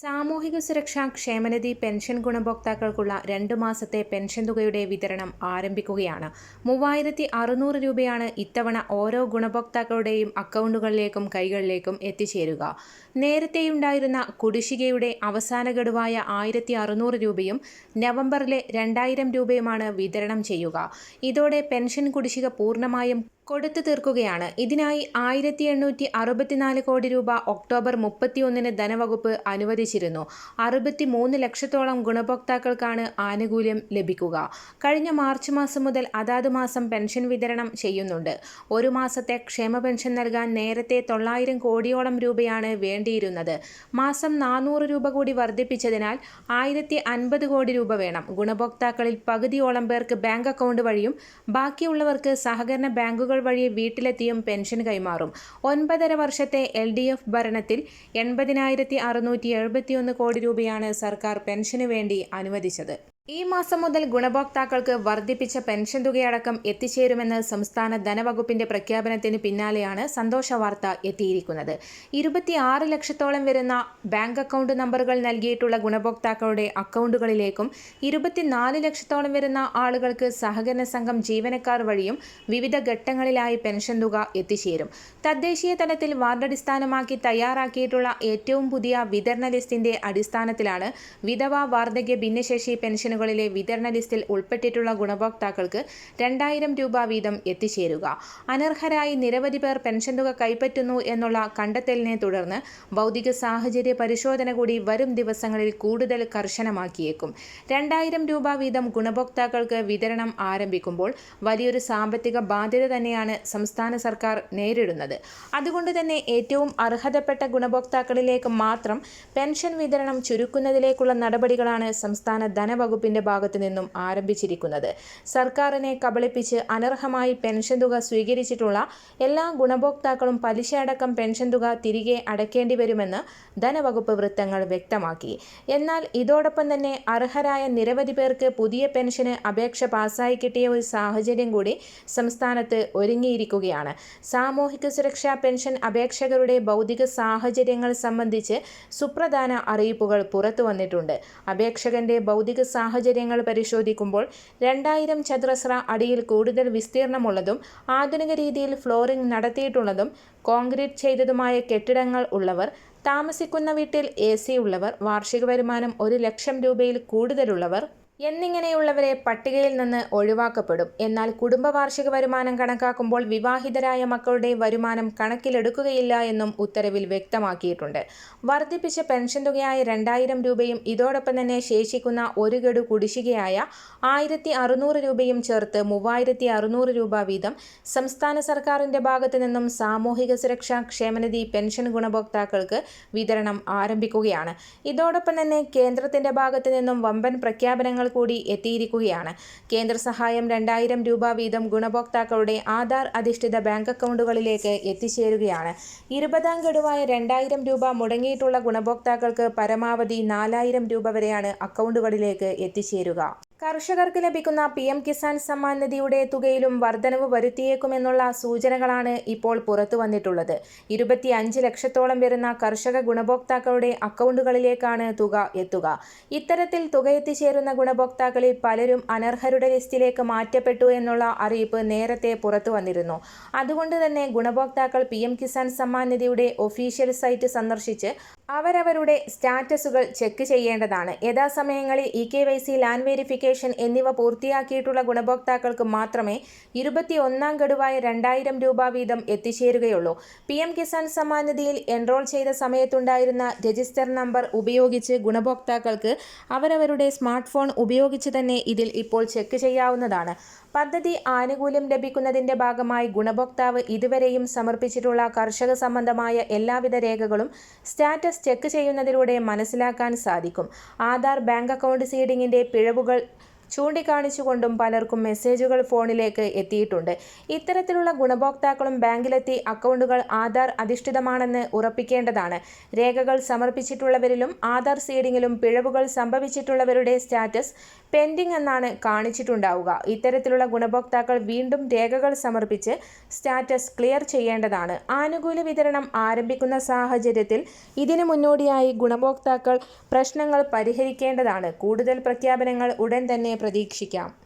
സാമൂഹിക സുരക്ഷാ ക്ഷേമനിധി പെൻഷൻ ഗുണഭോക്താക്കൾക്കുള്ള രണ്ട് മാസത്തെ പെൻഷൻ തുകയുടെ വിതരണം ആരംഭിക്കുകയാണ്. മൂവായിരത്തി അറുന്നൂറ് രൂപയാണ് ഇത്തവണ ഓരോ ഗുണഭോക്താക്കളുടെയും അക്കൗണ്ടുകളിലേക്കും കൈകളിലേക്കും എത്തിച്ചേരുക. നേരത്തെയുണ്ടായിരുന്ന കുടിശ്ശികയുടെ അവസാന ഗഡുവായ ആയിരത്തി അറുന്നൂറ് രൂപയും നവംബറിലെ രണ്ടായിരം രൂപയുമാണ് വിതരണം ചെയ്യുക. ഇതോടെ പെൻഷൻ കുടിശ്ശിക പൂർണമായും കൊടുത്തു തീർക്കുകയാണ്. ഇതിനായി ആയിരത്തി എണ്ണൂറ്റി അറുപത്തിനാല് കോടി രൂപ ഒക്ടോബർ മുപ്പത്തിയൊന്നിന് ധനവകുപ്പ് അനുവദിച്ചിരുന്നു. അറുപത്തി മൂന്ന് ലക്ഷത്തോളം ഗുണഭോക്താക്കൾക്കാണ് ആനുകൂല്യം ലഭിക്കുക. കഴിഞ്ഞ മാർച്ച് മാസം മുതൽ അതാത് മാസം പെൻഷൻ വിതരണം ചെയ്യുന്നുണ്ട്. ഒരു മാസത്തെ ക്ഷേമ പെൻഷൻ നൽകാൻ നേരത്തെ തൊള്ളായിരം കോടിയോളം രൂപയാണ് വേണ്ടിയിരുന്നത്. മാസം നാനൂറ് രൂപ കൂടി വർദ്ധിപ്പിച്ചതിനാൽ ആയിരത്തി അൻപത് കോടി രൂപ വേണം. ഗുണഭോക്താക്കളിൽ പകുതിയോളം പേർക്ക് ബാങ്ക് അക്കൗണ്ട് വഴിയും ബാക്കിയുള്ളവർക്ക് സഹകരണ ബാങ്കുകൾ വഴി വീട്ടിലെത്തിയും പെൻഷൻ കൈമാറും. ഒൻപതര വർഷത്തെ എൽ ഡി എഫ് ഭരണത്തിൽ എൺപതിനായിരത്തി അറുന്നൂറ്റി എഴുപത്തിയൊന്ന് കോടി രൂപയാണ് സർക്കാർ പെൻഷന് വേണ്ടി അനുവദിച്ചത്. ഈ മാസം മുതൽ ഗുണഭോക്താക്കൾക്ക് വർദ്ധിപ്പിച്ച പെൻഷൻ തുകയടക്കം എത്തിച്ചേരുമെന്ന് സംസ്ഥാന ധനവകുപ്പിന്റെ പ്രഖ്യാപനത്തിന് പിന്നാലെയാണ് സന്തോഷ വാർത്ത എത്തിയിരിക്കുന്നത്. ഇരുപത്തിയാറ് ലക്ഷത്തോളം വരുന്ന ബാങ്ക് അക്കൗണ്ട് നമ്പറുകൾ നൽകിയിട്ടുള്ള ഗുണഭോക്താക്കളുടെ അക്കൗണ്ടുകളിലേക്കും ഇരുപത്തിനാല് ലക്ഷത്തോളം വരുന്ന ആളുകൾക്ക് സഹകരണ സംഘം ജീവനക്കാർ വഴിയും വിവിധ ഘട്ടങ്ങളിലായി പെൻഷൻ തുക എത്തിച്ചേരും. തദ്ദേശീയ തലത്തിൽ വാർഡടിസ്ഥാനമാക്കി തയ്യാറാക്കിയിട്ടുള്ള ഏറ്റവും പുതിയ വിതരണ ലിസ്റ്റിന്റെ അടിസ്ഥാനത്തിലാണ് വിധവ വാർദ്ധക്യ ഭിന്നശേഷി പെൻഷൻ പെൻഷനുകളിലെ വിതരണ ലിസ്റ്റിൽ ഉൾപ്പെട്ടിട്ടുള്ള ഗുണഭോക്താക്കൾക്ക് രണ്ടായിരം രൂപ വീതം എത്തിച്ചേരുക. അനർഹരായി നിരവധി പേർ പെൻഷൻ തുക കൈപ്പറ്റുന്നു എന്നുള്ള കണ്ടെത്തലിനെ തുടർന്ന് ഭൗതിക സാഹചര്യ പരിശോധന കൂടി വരും ദിവസങ്ങളിൽ കൂടുതൽ കർശനമാക്കിയേക്കും. രണ്ടായിരം രൂപ വീതം ഗുണഭോക്താക്കൾക്ക് വിതരണം ആരംഭിക്കുമ്പോൾ വലിയൊരു സാമ്പത്തിക ബാധ്യത തന്നെയാണ് സംസ്ഥാന സർക്കാർ നേരിടുന്നത്. അതുകൊണ്ട് തന്നെ ഏറ്റവും അർഹതപ്പെട്ട ഗുണഭോക്താക്കളിലേക്ക് മാത്രം പെൻഷൻ വിതരണം ചുരുക്കുന്നതിലേക്കുള്ള നടപടികളാണ് സംസ്ഥാന ധനവകുപ്പ് വകുപ്പിന്റെ ഭാഗത്തു നിന്നും ആരംഭിച്ചിരിക്കുന്നത്. സർക്കാരിനെ കബളിപ്പിച്ച് അനർഹമായി പെൻഷൻ തുക സ്വീകരിച്ചിട്ടുള്ള എല്ലാ ഗുണഭോക്താക്കളും പലിശ അടക്കം പെൻഷൻ തുക തിരികെ അടയ്ക്കേണ്ടി വരുമെന്ന് ധനവകുപ്പ് വൃത്തങ്ങൾ വ്യക്തമാക്കി. എന്നാൽ ഇതോടൊപ്പം തന്നെ അർഹരായ നിരവധി പേർക്ക് പുതിയ പെൻഷന് അപേക്ഷ പാസ്സായി കിട്ടിയ ഒരു സാഹചര്യം കൂടി സംസ്ഥാനത്ത് ഒരുങ്ങിയിരിക്കുകയാണ്. സാമൂഹിക സുരക്ഷാ പെൻഷൻ അപേക്ഷകരുടെ ഭൗതിക സാഹചര്യങ്ങൾ സംബന്ധിച്ച് സുപ്രധാന അറിയിപ്പുകൾ പുറത്തു വന്നിട്ടുണ്ട് അപേക്ഷകന്റെ ഭൗതിക സാഹചര്യങ്ങൾ പരിശോധിക്കുമ്പോൾ രണ്ടായിരം ചതുരശ്ര അടിയിൽ കൂടുതൽ വിസ്തീർണമുള്ളതും ആധുനിക രീതിയിൽ ഫ്ലോറിംഗ് നടത്തിയിട്ടുള്ളതും കോൺക്രീറ്റ് ചെയ്തതുമായ കെട്ടിടങ്ങൾ ഉള്ളവർ താമസിക്കുന്ന വീട്ടിൽ എ സി ഉള്ളവർ വാർഷിക വരുമാനം ഒരു ലക്ഷം രൂപയിൽ കൂടുതലുള്ളവർ എന്നിങ്ങനെയുള്ളവരെ പട്ടികയിൽ നിന്ന് ഒഴിവാക്കപ്പെടും. എന്നാൽ കുടുംബ വാർഷിക വരുമാനം കണക്കാക്കുമ്പോൾ വിവാഹിതരായ മക്കളുടെ വരുമാനം കണക്കിലെടുക്കുകയില്ല എന്നും ഉത്തരവിൽ വ്യക്തമാക്കിയിട്ടുണ്ട്. വർദ്ധിപ്പിച്ച പെൻഷൻ തുകയായ രണ്ടായിരം രൂപയും ഇതോടൊപ്പം തന്നെ ശേഷിക്കുന്ന ഒരു ഗഡു കുടിശ്ശികയായ ആയിരത്തി അറുന്നൂറ് രൂപയും ചേർത്ത് മൂവായിരത്തി അറുന്നൂറ് രൂപ വീതം സംസ്ഥാന സർക്കാരിന്റെ ഭാഗത്തു നിന്നും സാമൂഹിക സുരക്ഷാ ക്ഷേമനിധി പെൻഷൻ ഗുണഭോക്താക്കൾക്ക് വിതരണം ആരംഭിക്കുകയാണ്. ഇതോടൊപ്പം തന്നെ കേന്ദ്രത്തിന്റെ ഭാഗത്തു നിന്നും വമ്പൻ പ്രഖ്യാപനങ്ങൾ കൂടി എത്തിയിരിക്കുകയാണ്. കേന്ദ്ര സഹായം രണ്ടായിരം രൂപ വീതം ഗുണഭോക്താക്കളുടെ ആധാർ അധിഷ്ഠിത ബാങ്ക് അക്കൗണ്ടുകളിലേക്ക് എത്തിച്ചേരുകയാണ്. ഇരുപതാം ഗഡുവായ രണ്ടായിരം രൂപ മുടങ്ങിയിട്ടുള്ള ഗുണഭോക്താക്കൾക്ക് പരമാവധി നാലായിരം രൂപ വരെയാണ് അക്കൗണ്ടുകളിലേക്ക് എത്തിച്ചേരുക. കർഷകർക്ക് ലഭിക്കുന്ന പി എം കിസാൻ സമ്മാൻ നിധിയുടെ തുകയിലും വർധനവ് വരുത്തിയേക്കുമെന്നുള്ള സൂചനകളാണ് ഇപ്പോൾ പുറത്തു വന്നിട്ടുള്ളത്. ഇരുപത്തി അഞ്ച് ലക്ഷത്തോളം വരുന്ന കർഷക ഗുണഭോക്താക്കളുടെ അക്കൗണ്ടുകളിലേക്കാണ് തുക എത്തുക. ഇത്തരത്തിൽ തുക എത്തിച്ചേരുന്ന ഗുണഭോക്താക്കളിൽ പലരും അനർഹരുടെ ലിസ്റ്റിലേക്ക് മാറ്റപ്പെട്ടു എന്നുള്ള അറിയിപ്പ് നേരത്തെ പുറത്തു വന്നിരുന്നു. അതുകൊണ്ട് തന്നെ ഗുണഭോക്താക്കൾ പി എം കിസാൻ സമ്മാൻ നിധിയുടെ ഒഫീഷ്യൽ സൈറ്റ് സന്ദർശിച്ച് അവരവരുടെ സ്റ്റാറ്റസുകൾ ചെക്ക് ചെയ്യേണ്ടതാണ്. യഥാസമയങ്ങളിൽ e K Y C land verification എന്നിവ പൂർത്തിയാക്കിയിട്ടുള്ള ഗുണഭോക്താക്കൾക്ക് മാത്രമേ ഇരുപത്തി ഒന്നാം ഗഡുവായ രണ്ടായിരം രൂപ വീതം എത്തിച്ചേരുകയുള്ളൂ. പി എം കിസാൻ സമ്മാൻ നിധിയിൽ എൻറോൾ ചെയ്ത സമയത്തുണ്ടായിരുന്ന രജിസ്റ്റർ നമ്പർ ഉപയോഗിച്ച് ഗുണഭോക്താക്കൾക്ക് അവരവരുടെ സ്മാർട്ട് ഫോൺ ഉപയോഗിച്ച് തന്നെ ഇതിൽ ഇപ്പോൾ ചെക്ക് ചെയ്യാവുന്നതാണ്. പദ്ധതി ആനുകൂല്യം ലഭിക്കുന്നതിന്റെ ഭാഗമായി ഗുണഭോക്താവ് ഇതുവരെയും സമർപ്പിച്ചിട്ടുള്ള കർഷക സംബന്ധമായ എല്ലാവിധ രേഖകളും സ്റ്റാറ്റസ് ചെക്ക് ചെയ്യുന്നതിലൂടെ മനസ്സിലാക്കാൻ സാധിക്കും. ആധാർ ബാങ്ക് അക്കൗണ്ട് സീഡിങ്ങിന്റെ പിഴവുകൾ ചൂണ്ടിക്കാണിച്ചുകൊണ്ടും പലർക്കും മെസ്സേജുകൾ ഫോണിലേക്ക് എത്തിയിട്ടുണ്ട്. ഇത്തരത്തിലുള്ള ഗുണഭോക്താക്കളും ബാങ്കിലെത്തി അക്കൗണ്ടുകൾ ആധാർ അധിഷ്ഠിതമാണെന്ന് ഉറപ്പിക്കേണ്ടതാണ്. രേഖകൾ സമർപ്പിച്ചിട്ടുള്ളവരിലും ആധാർ സീഡിങ്ങിലും പിഴവുകൾ സംഭവിച്ചിട്ടുള്ളവരുടെ സ്റ്റാറ്റസ് പെൻഡിംഗ് എന്നാണ് കാണിച്ചിട്ടുണ്ടാവുക. ഇത്തരത്തിലുള്ള ഗുണഭോക്താക്കൾ വീണ്ടും രേഖകൾ സമർപ്പിച്ച് സ്റ്റാറ്റസ് ക്ലിയർ ചെയ്യേണ്ടതാണ്. ആനുകൂല്യ വിതരണം ആരംഭിക്കുന്ന സാഹചര്യത്തിൽ ഇതിനു മുന്നോടിയായി ഗുണഭോക്താക്കൾ പ്രശ്നങ്ങൾ പരിഹരിക്കേണ്ടതാണ്. കൂടുതൽ പ്രഖ്യാപനങ്ങൾ ഉടൻ തന്നെ പ്രതീക്ഷിക്കാം.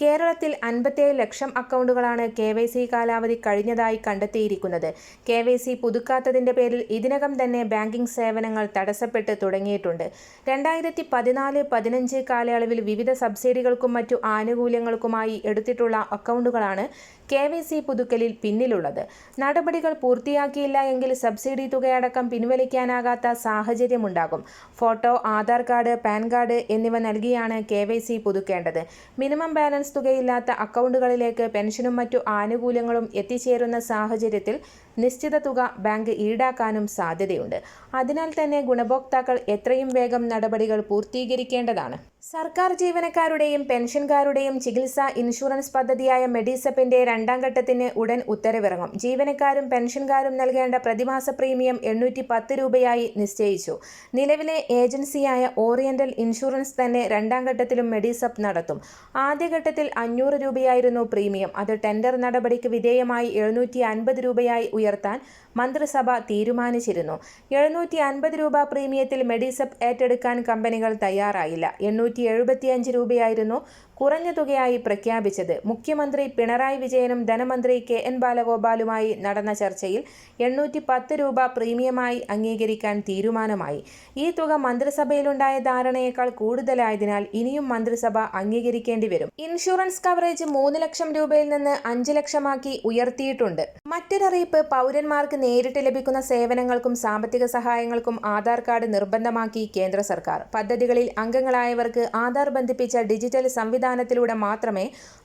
കേരളത്തിൽ അൻപത്തേഴ് ലക്ഷം അക്കൗണ്ടുകളാണ് കെ വൈ സി കാലാവധി കഴിഞ്ഞതായി കണ്ടെത്തിയിരിക്കുന്നത്. കെ വൈ സി പുതുക്കാത്തതിന്റെ പേരിൽ ഇതിനകം തന്നെ ബാങ്കിംഗ് സേവനങ്ങൾ തടസ്സപ്പെട്ട് തുടങ്ങിയിട്ടുണ്ട്. രണ്ടായിരത്തി പതിനാല് പതിനഞ്ച് കാലയളവിൽ വിവിധ സബ്സിഡികൾക്കും മറ്റു ആനുകൂല്യങ്ങൾക്കുമായി എടുത്തിട്ടുള്ള അക്കൗണ്ടുകളാണ് കെ വൈ സി പുതുക്കലിൽ പിന്നിലുള്ളത്. നടപടികൾ പൂർത്തിയാക്കിയില്ല എങ്കിൽ സബ്സിഡി തുകയടക്കം പിൻവലിക്കാനാകാത്ത സാഹചര്യമുണ്ടാകും. Photo Aadhaar card PAN card എന്നിവ നൽകിയാണ് കെ വൈ സി പുതുക്കേണ്ടത്. മിനിമം ബാലൻസ് തുകയില്ലാത്ത അക്കൗണ്ടുകളിലേക്ക് പെൻഷനും മറ്റു ആനുകൂല്യങ്ങളും എത്തിച്ചേരുന്ന സാഹചര്യത്തിൽ നിശ്ചിത തുക ബാങ്ക് ഈടാക്കാനും സാധ്യതയുണ്ട്. അതിനാൽ തന്നെ ഗുണഭോക്താക്കൾ എത്രയും വേഗം നടപടികൾ പൂർത്തീകരിക്കേണ്ടതാണ്. സർക്കാർ ജീവനക്കാരുടെയും പെൻഷൻകാരുടെയും ചികിത്സാ ഇൻഷുറൻസ് പദ്ധതിയായ മെഡിസപ്പിന്റെ രണ്ടാം ഘട്ടത്തിന് ഉടൻ ഉത്തരവിറങ്ങും. ജീവനക്കാരും പെൻഷൻകാരും നൽകേണ്ട പ്രതിമാസ പ്രീമിയം എണ്ണൂറ്റി പത്ത് രൂപയായി നിശ്ചയിച്ചു. നിലവിലെ ഏജൻസിയായ ഓറിയന്റൽ ഇൻഷുറൻസ് തന്നെ രണ്ടാം ഘട്ടത്തിലും മെഡിസപ്പ് നടത്തും. ആദ്യഘട്ടത്തിൽ അഞ്ഞൂറ് രൂപയായിരുന്നു പ്രീമിയം. അത് ടെൻഡർ നടപടിക്ക് വിധേയമായി എഴുന്നൂറ്റി അൻപത് രൂപയായി ഉയർത്താൻ മന്ത്രിസഭ തീരുമാനിച്ചിരുന്നു. എഴുന്നൂറ്റി അൻപത് രൂപ പ്രീമിയത്തിൽ മെഡിസപ്പ് ഏറ്റെടുക്കാൻ കമ്പനികൾ തയ്യാറായില്ല. എണ്ണൂറ്റി എഴുപത്തിയഞ്ച് രൂപയായിരുന്നു കുറഞ്ഞ തുകയായി പ്രഖ്യാപിച്ചത്. മുഖ്യമന്ത്രി പിണറായി വിജയനും ധനമന്ത്രി കെ എൻ ബാലഗോപാലുമായി നടന്ന ചർച്ചയിൽ എണ്ണൂറ്റി പത്ത് രൂപ പ്രീമിയമായി അംഗീകരിക്കാൻ തീരുമാനമായി. ഈ തുക മന്ത്രിസഭയിലുണ്ടായ ധാരണയേക്കാൾ കൂടുതലായതിനാൽ ഇനിയും മന്ത്രിസഭ അംഗീകരിക്കേണ്ടി വരും. ഇൻഷുറൻസ് കവറേജ് മൂന്ന് ലക്ഷം രൂപയിൽ നിന്ന് അഞ്ച് ലക്ഷമാക്കി ഉയർത്തിയിട്ടുണ്ട്. മറ്റൊരറിയിപ്പ് പൗരന്മാർക്ക് നേരിട്ട് ലഭിക്കുന്ന സേവനങ്ങൾക്കും സാമ്പത്തിക സഹായങ്ങൾക്കും ആധാർ കാർഡ് നിർബന്ധമാക്കി കേന്ദ്ര സർക്കാർ. പദ്ധതികളിൽ അംഗങ്ങളായവർക്ക് ആധാർ ബന്ധിപ്പിച്ച ഡിജിറ്റൽ സംവിധാനത്തിലൂടെ മാത്രമേ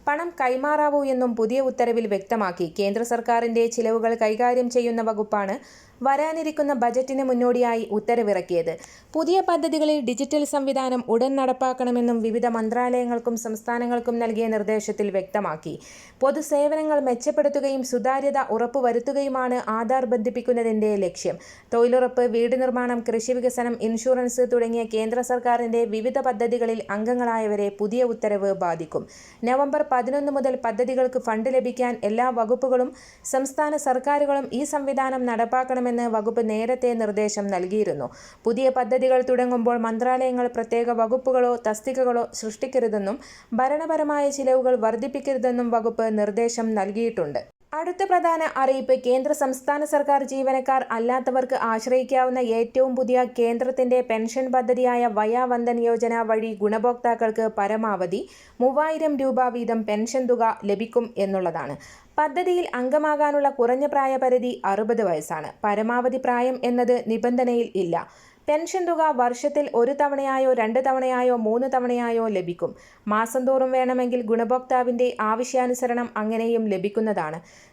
പണം കൈമാറാവൂ എന്നും പുതിയ ഉത്തരവിൽ വ്യക്തമാക്കി. കേന്ദ്ര സർക്കാരിന്റെ ചിലവുകൾ കൈകാര്യം ചെയ്യുന്ന വകുപ്പാണ് വരാനിരിക്കുന്ന ബജറ്റിന് മുന്നോടിയായി ഉത്തരവിറക്കിയത്. പുതിയ പദ്ധതികളിൽ ഡിജിറ്റൽ സംവിധാനം ഉടൻ നടപ്പാക്കണമെന്നും വിവിധ മന്ത്രാലയങ്ങൾക്കും സംസ്ഥാനങ്ങൾക്കും നൽകിയ നിർദ്ദേശത്തിൽ വ്യക്തമാക്കി. പൊതുസേവനങ്ങൾ മെച്ചപ്പെടുത്തുകയും സുതാര്യത ഉറപ്പുവരുത്തുകയുമാണ് ആധാർ ബന്ധിപ്പിക്കുന്നതിന്റെ ലക്ഷ്യം. തൊഴിലുറപ്പ് വീട് നിർമ്മാണം കൃഷി വികസനം ഇൻഷുറൻസ് തുടങ്ങിയ കേന്ദ്ര സർക്കാരിന്റെ വിവിധ പദ്ധതികളിൽ അംഗങ്ങളായവരെ പുതിയ ഉത്തരവ് ബാധിക്കും. നവംബർ പതിനൊന്ന് മുതൽ പദ്ധതികൾക്ക് ഫണ്ട് ലഭിക്കാൻ എല്ലാ വകുപ്പുകളും സംസ്ഥാന സർക്കാരുകളും ഈ സംവിധാനം നടപ്പാക്കണമെന്ന് വകുപ്പ് നേരത്തെ നിർദ്ദേശം നൽകിയിരുന്നു. പുതിയ പദ്ധതികൾ തുടങ്ങുമ്പോൾ മന്ത്രാലയങ്ങൾ പ്രത്യേക വകുപ്പുകളോ തസ്തികകളോ സൃഷ്ടിക്കരുതെന്നും ഭരണപരമായ ചിലവുകൾ വർദ്ധിപ്പിക്കരുതെന്നും വകുപ്പ് നിർദ്ദേശം നൽകിയിട്ടുണ്ട്. അടുത്ത പ്രധാന അറിയിപ്പ് കേന്ദ്ര സംസ്ഥാന സർക്കാർ ജീവനക്കാർ അല്ലാത്തവർക്ക് ആശ്രയിക്കാവുന്ന ഏറ്റവും പുതിയ കേന്ദ്രത്തിന്റെ പെൻഷൻ പദ്ധതിയായ വയാവന്ദൻ യോജന വഴി ഗുണഭോക്താക്കൾക്ക് പരമാവധി മൂവായിരം രൂപ വീതം പെൻഷൻ തുക ലഭിക്കും എന്നുള്ളതാണ്. പദ്ധതിയിൽ അംഗമാകാനുള്ള കുറഞ്ഞ പ്രായപരിധി അറുപത് വയസ്സാണ്. പരമാവധി പ്രായം എന്നത് നിബന്ധനയിൽ ഇല്ല. പെൻഷൻ തുക വർഷത്തിൽ ഒരു തവണയായോ രണ്ട് തവണയായോ മൂന്ന് തവണയായോ ലഭിക്കും. മാസം തോറും വേണമെങ്കിൽ ഗുണഭോക്താവിന്റെ ആവശ്യാനുസരണം അങ്ങനെയും ലഭിക്കുന്നതാണ്.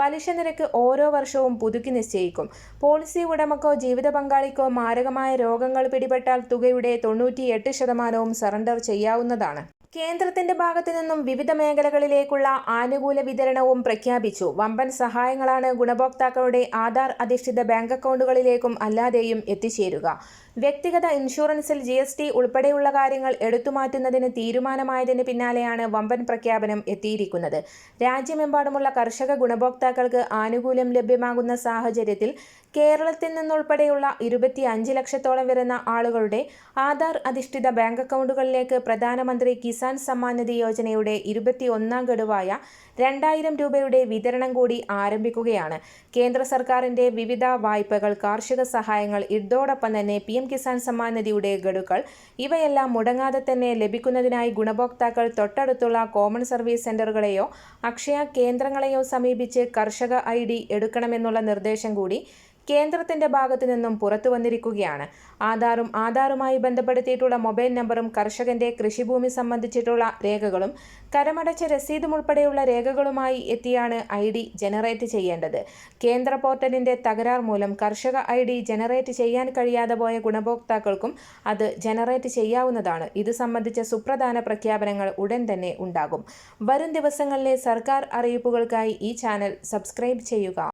പലിശ നിരക്ക് ഓരോ വർഷവും പുതുക്കി നിശ്ചയിക്കും. പോളിസി ഉടമക്കോ ജീവിത പങ്കാളിക്കോ മാരകമായ രോഗങ്ങൾ പിടിപെട്ടാൽ തുകയുടെ തൊണ്ണൂറ്റിയെട്ട് ശതമാനവും സറണ്ടർ ചെയ്യാവുന്നതാണ്. കേന്ദ്രത്തിന്റെ ഭാഗത്തു നിന്നും വിവിധ മേഖലകളിലേക്കുള്ള ആനുകൂല വിതരണവും പ്രഖ്യാപിച്ചു. വമ്പൻ സഹായങ്ങളാണ് ഗുണഭോക്താക്കളുടെ ആധാർ അധിഷ്ഠിത ബാങ്ക് അക്കൗണ്ടുകളിലേക്കും അല്ലാതെയും എത്തിച്ചേരുക. വ്യക്തിഗത ഇൻഷുറൻസിൽ ജി എസ് ടി ഉൾപ്പെടെയുള്ള കാര്യങ്ങൾ എടുത്തുമാറ്റുന്നതിന് തീരുമാനമായതിന് പിന്നാലെയാണ് വമ്പൻ പ്രഖ്യാപനം എത്തിയിരിക്കുന്നത്. രാജ്യമെമ്പാടുമുള്ള കർഷക ഗുണഭോക്താക്കൾക്ക് ആനുകൂല്യം ലഭ്യമാകുന്ന സാഹചര്യത്തിൽ കേരളത്തിൽ നിന്നുൾപ്പെടെയുള്ള ഇരുപത്തി അഞ്ച് ലക്ഷത്തോളം വരുന്ന ആളുകളുടെ ആധാർ അധിഷ്ഠിത ബാങ്ക് അക്കൗണ്ടുകളിലേക്ക് പ്രധാനമന്ത്രി കിസാൻ സമ്മാൻ നിധി യോജനയുടെ ഇരുപത്തി ഒന്നാം ഗഡുവായ രണ്ടായിരം രൂപയുടെ വിതരണം കൂടി ആരംഭിക്കുകയാണ്. കേന്ദ്ര സർക്കാരിന്റെ വിവിധ വായ്പകൾ കാർഷിക സഹായങ്ങൾ ഇതോടൊപ്പം തന്നെ പി എം കിസാൻ സമ്മാൻ നിധിയുടെ ഗഡുക്കൾ. ഇവയെല്ലാം മുടങ്ങാതെ തന്നെ ലഭിക്കുന്നതിനായി ഗുണഭോക്താക്കൾ തൊട്ടടുത്തുള്ള കോമൺ സർവീസ് സെന്ററുകളെയോ അക്ഷയ കേന്ദ്രങ്ങളെയോ സമീപിച്ച് കർഷക ഐ എടുക്കണമെന്നുള്ള നിർദ്ദേശം കൂടി കേന്ദ്രത്തിന്റെ ഭാഗത്തു നിന്നും പുറത്തു വന്നിരിക്കുകയാണ്. ആധാറും ആധാറുമായി ബന്ധപ്പെടുത്തിയിട്ടുള്ള മൊബൈൽ നമ്പറും കർഷകന്റെ കൃഷിഭൂമി സംബന്ധിച്ചിട്ടുള്ള രേഖകളും കരമടച്ച രസീതും ഉൾപ്പെടെയുള്ള രേഖകളുമായി എത്തിയാണ് ഐ ഡി ജനറേറ്റ് ചെയ്യേണ്ടത്. കേന്ദ്ര പോർട്ടലിന്റെ തകരാർ മൂലം കർഷക ഐ ഡി ജനറേറ്റ് ചെയ്യാൻ കഴിയാതെ പോയ ഗുണഭോക്താക്കൾക്കും അത് ജനറേറ്റ് ചെയ്യാവുന്നതാണ്. ഇത് സംബന്ധിച്ച സുപ്രധാന പ്രഖ്യാപനങ്ങൾ ഉടൻ തന്നെ ഉണ്ടാകും. വരും ദിവസങ്ങളിലെ സർക്കാർ അറിയിപ്പുകൾക്കായി ഈ ചാനൽ സബ്സ്ക്രൈബ് ചെയ്യുക.